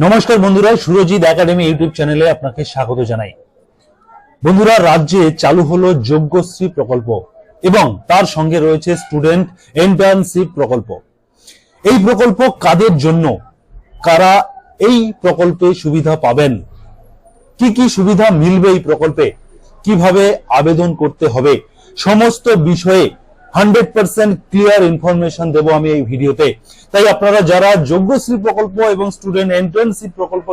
নমস্কার বন্ধুরা, Surajit academy YouTube চ্যানেলে আপনাকে স্বাগত জানাই। বন্ধুরা, রাজ্যে চালু হলো যোগ্যশ্রী প্রকল্প এবং তার সঙ্গে রয়েছে স্টুডেন্ট ইন্টার্নশিপ প্রকল্প। এই প্রকল্প কাদের জন্য? কারা এই প্রকল্পে সুবিধা পাবেন? কি কি সুবিধা মিলবে এই প্রকল্পে? কীভাবে আবেদন করতে হবে? সমস্ত বিষয়ে হান্ড্রেড পার্সেন্ট ক্লিয়ার ইনফরমেশন দেবো আমি এই ভিডিওতে। তাই আপনারা যারা যোগ্যশ্রী প্রকল্প এবং স্টুডেন্ট এন্ট্রান্সিপ প্রকল্প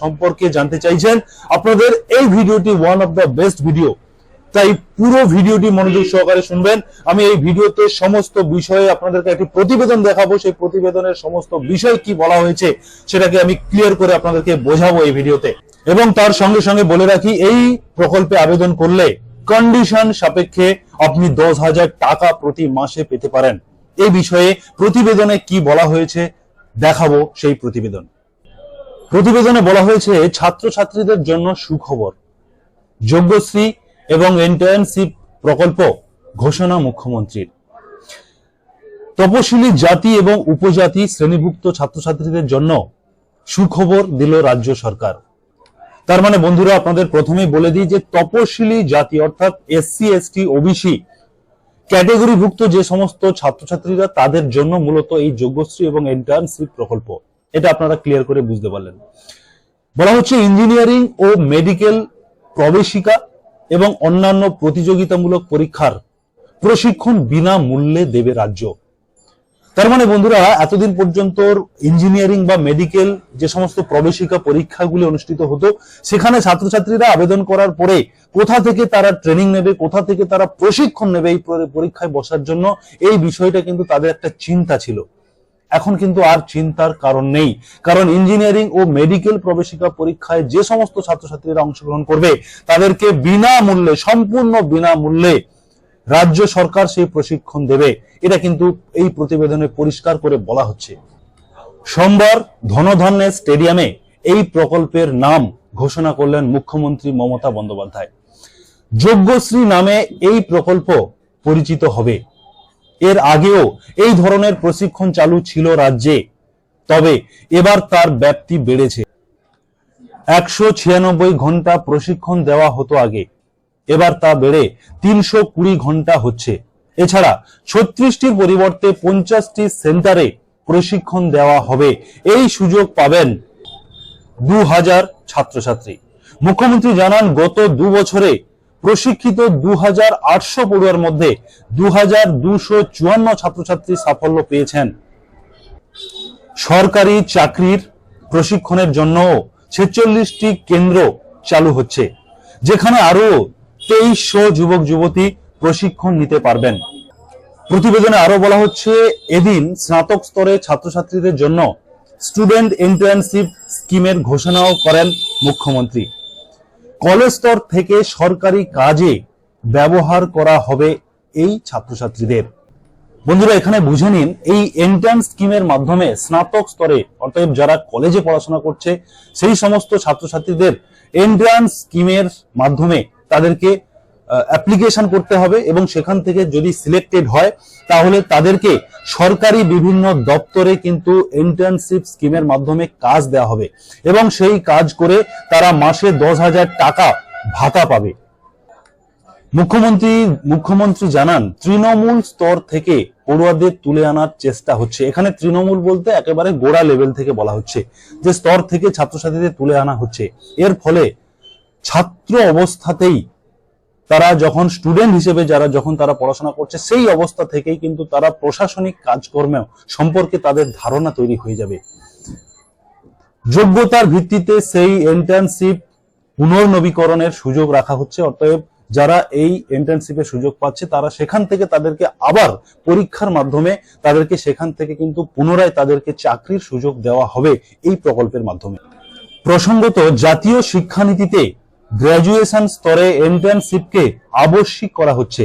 সম্পর্কে জানতে চাইছেন, আপনাদের এই ভিডিওটি one of the best video তাই পুরো ভিডিওটি মনোযোগ সহকারে শুনবেন। আমি এই ভিডিওতে সমস্ত বিষয়ে আপনাদেরকে একটি প্রতিবেদন দেখাবো। সেই প্রতিবেদনের সমস্ত বিষয় কি বলা হয়েছে, সেটাকে আমি ক্লিয়ার করে আপনাদেরকে বোঝাবো এই ভিডিওতে। এবং তার সঙ্গে সঙ্গে বলে রাখি, এই প্রকল্পে আবেদন করলে কন্ডিশন সাপেক্ষে আপনি দশ হাজার টাকা প্রতি মাসে পেতে পারেন। এই বিষয়ে প্রতিবেদনে কি বলা হয়েছে দেখাবো সেই প্রতিবেদন। প্রতিবেদনে বলা হয়েছে, ছাত্রছাত্রীদের জন্য সুখবর, যোগ্যশ্রী এবং ইন্টার্নশিপ প্রকল্প ঘোষণা মুখ্যমন্ত্রীর। তপশিলি জাতি এবং উপজাতি শ্রেণীভুক্ত ছাত্রছাত্রীদের জন্য সুখবর দিল রাজ্য সরকার। তার মানে বন্ধুরা, আপনাদের প্রথমেই বলে দিই যে তপশিলি জাতি, অর্থাৎ এসসি এসটি ওবিসি ক্যাটেগরিভুক্ত যে সমস্ত ছাত্রছাত্রীরা তাদের জন্য মূলত এই যোগ্যশ্রী এবং ইন্টার্নশিপ প্রকল্প। এটা আপনারা ক্লিয়ার করে বুঝতে পারলেন। বলা হচ্ছে ইঞ্জিনিয়ারিং ও মেডিকেল প্রবেশিকা এবং অন্যান্য প্রতিযোগিতামূলক পরীক্ষার প্রশিক্ষণ বিনামূল্যে দেবে রাজ্য। তার মানে বন্ধুরা, এতদিন পর্যন্ত ইঞ্জিনিয়ারিং বা মেডিকেল যে সমস্ত প্রবেশিকা পরীক্ষাগুলি অনুষ্ঠিত হতো, সেখানে ছাত্রছাত্রীরা আবেদন করার পরে কোথা থেকে তারা ট্রেনিং নেবে, কোথা থেকে তারা প্রশিক্ষণ নেবে এই পরীক্ষায় বসার জন্য, এই বিষয়টা কিন্তু তাদের একটা চিন্তা ছিল। এখন কিন্তু আর চিন্তার কারণ নেই। কারণ ইঞ্জিনিয়ারিং ও মেডিকেল প্রবেশিকা পরীক্ষায় যে সমস্ত ছাত্রছাত্রীরা অংশগ্রহণ করবে, তাদেরকে বিনামূল্যে, সম্পূর্ণ বিনামূল্যে রাজ্য সরকার সেই প্রশিক্ষণ দেবে। এটা কিন্তু এই প্রতিবেদনে পরিষ্কার করে বলা হচ্ছে। সোমবার ধনধান্যে স্টেডিয়ামে এই প্রকল্পের নাম ঘোষণা করলেন মুখ্যমন্ত্রী মমতা বন্দ্যোপাধ্যায়। যোগ্যশ্রী নামে এই প্রকল্প পরিচিত হবে। এর আগেও এই ধরনের প্রশিক্ষণ চালু ছিল রাজ্যে, তবে এবার তার ব্যাপ্তি বেড়েছে। একশো ছিয়ানব্বই ঘণ্টা প্রশিক্ষণ দেওয়া হতো আগে। এবার তা বেড়ে তিনশো কুড়ি ঘণ্টা হচ্ছে। এছাড়া ছত্রিশটির পরিবর্তে পঞ্চাশটি সেন্টারে প্রশিক্ষণ দেওয়া হবে। এই সুযোগ পাবেন দু হাজার ছাত্রছাত্রী। মুখ্যমন্ত্রী জানান, গত দু বছরে প্রশিক্ষিত দু হাজার আটশো পড়ুয়ার মধ্যে দু হাজার দুশো চুয়ান্ন ছাত্রছাত্রী সাফল্য পেয়েছেন। সরকারি চাকরির প্রশিক্ষণের জন্য ছেচল্লিশটি কেন্দ্র চালু হচ্ছে, যেখানে আরও তেইশশো যুবক, যুবতী প্রশিক্ষণ নিতে পারবেন। প্রতিবেদনে আরও বলা হচ্ছে, এদিন স্নাতক স্তরে ছাত্রছাত্রীদের জন্য স্টুডেন্ট ইন্টার্নশিপ স্কিমের ঘোষণাও করেন মুখ্যমন্ত্রী। কলেজ স্তর থেকে সরকারি কাজে ব্যবহার করা হবে এই ছাত্রছাত্রীদের। বন্ধুরা, এখানে বুঝে নিন, এই এন্ট্রান্স স্কিমের মাধ্যমে স্নাতক স্তরে অর্থাৎ যারা কলেজে পড়াশোনা করছে, সেই সমস্ত ছাত্রছাত্রীদের এন্ট্রান্স স্কিমের মাধ্যমে তাদেরকে অ্যাপ্লিকেশন করতে হবে এবং সেখান থেকে যদি সিলেক্টেড হয়, তাহলে তাদেরকে সরকারি বিভিন্ন দপ্তরে কিন্তু ইন্টার্নশিপ স্কিমের মাধ্যমে কাজ দেওয়া হবে এবং সেই কাজ করে তারা মাসে দশ হাজার টাকা ভাতা পাবে। মুখ্যমন্ত্রী মুখ্যমন্ত্রী জানান, তৃণমূল স্তর থেকে পড়ুয়াদের তুলে আনার চেষ্টা হচ্ছে। এখানে তৃণমূল বলতে একেবারে গোড়া লেভেল থেকে বলা হচ্ছে, যে স্তর থেকে ছাত্রছাত্রীদের তুলে আনা হচ্ছে। এর ফলে ছাত্র অবস্থাতেই তারা যখন স্টুডেন্ট হিসেবে যারা যখন তারা পড়াশোনা করছে, সেই অবস্থা থেকেই কিন্তু তারা প্রশাসনিক কাজকর্মে সম্পর্কে তাদের ধারণা তৈরি হয়ে যাবে। যোগ্যতার ভিত্তিতে সেই ইন্টার্নশিপ পুনর্নবীকরণের সুযোগ রাখা হচ্ছে, অতএব যারা এই ইন্টার্নশিপের সুযোগ পাচ্ছে, তারা সেখান থেকে তাদেরকে আবার পরীক্ষার মাধ্যমে তাদেরকে সেখান থেকে কিন্তু পুনরায় তাদেরকে চাকরির সুযোগ দেওয়া হবে এই প্রকল্পের মাধ্যমে। প্রসঙ্গত, জাতীয় শিক্ষানীতিতে গ্র্যাজুয়েশন স্তরে ইন্টার্নশিপকে আবশ্যিক করা হচ্ছে।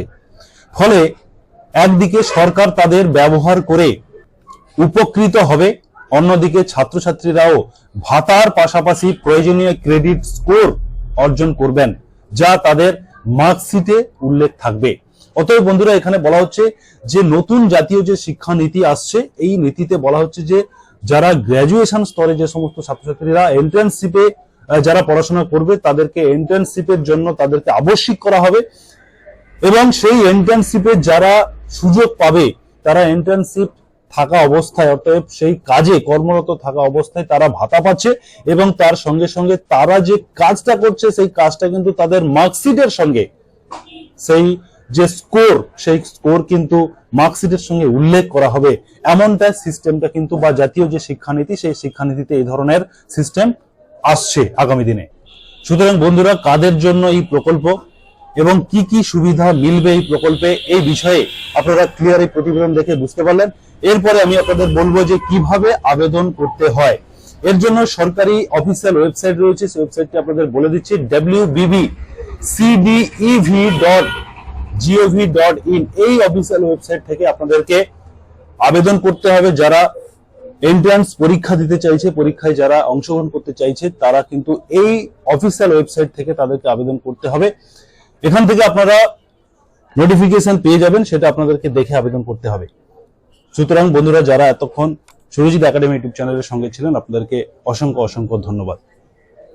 ফলে একদিকে সরকার তাদের ব্যবহার করে উপকৃত হবে, অন্যদিকে ছাত্রছাত্রীরাও ভাতার পাশাপাশি প্রয়োজনীয় ক্রেডিট স্কোর অর্জন করবেন, যা তাদের মার্কশিটে উল্লেখ থাকবে। অতএব বন্ধুরা, এখানে বলা হচ্ছে যে নতুন জাতীয় যে শিক্ষা নীতি আসছে, এই নীতিতে বলা হচ্ছে যে যারা গ্র্যাজুয়েশন স্তরে যে সমস্ত ছাত্রছাত্রীরা এন্ট্রান্সশিপে যারা পড়াশোনা করবে, তাদেরকে এন্ট্রান্সশিপের জন্য তাদেরকে আবশ্যিক করা হবে। এবং সেই এন্ট্রান্সশিপে যারা সুযোগ পাবে, তারা এন্ট্রান্সশিপ থাকা অবস্থায় অর্থাৎ সেই কাজে কর্মরত থাকা অবস্থায় তারা ভাতা পাচ্ছে এবং তার সঙ্গে সঙ্গে তারা যে কাজটা করছে, সেই কাজটা কিন্তু তাদের মার্কশিটের সঙ্গে। সেই যে স্কোর সেই স্কোর কিন্তু মার্কশিটের সঙ্গে উল্লেখ করা হবে। এমনটা সিস্টেমটা কিন্তু বা জাতীয় যে শিক্ষানীতি, সেই শিক্ষানীতিতে এই ধরনের সিস্টেম আসছে আগামী দিনে। সুতরাং বন্ধুরা, কাদের জন্য এই প্রকল্প এবং কি কি সুবিধা মিলবে এই প্রকল্পে এই বিষয়ে আপনারা ক্লিয়ার এই প্রতিবেদন দেখে বুঝতে পারলেন। এরপরে আমি আপনাদের বলব যে কীভাবে আবেদন করতে হয়। এর জন্য সরকারি অফিসিয়াল ওয়েবসাইট রয়েছে, সেই ওয়েবসাইটটি আপনাদের বলে দিচ্ছি W BB CDEV dot GOV dot in এই অফিসিয়াল ওয়েবসাইট থেকে আপনাদেরকে আবেদন করতে হবে যারা এন্ট্রান্স পরীক্ষা দিতে চাইছে, পরীক্ষায় যারা অংশগ্রহণ করতে চাইছে, তারা কিন্তু এই অফিসিয়াল ওয়েবসাইট থেকে তাদেরকে আবেদন করতে হবে। এখান থেকে আপনারা নোটিফিকেশন পেয়ে যাবেন, সেটা আপনাদেরকে দেখে আবেদন করতে হবে। সুতরাং বন্ধুরা, যারা এতক্ষণ সুরজিৎ একাডেমি ইউটিউব চ্যানেলের সঙ্গে ছিলেন, আপনাদেরকে অসংখ্য অসংখ্য ধন্যবাদ।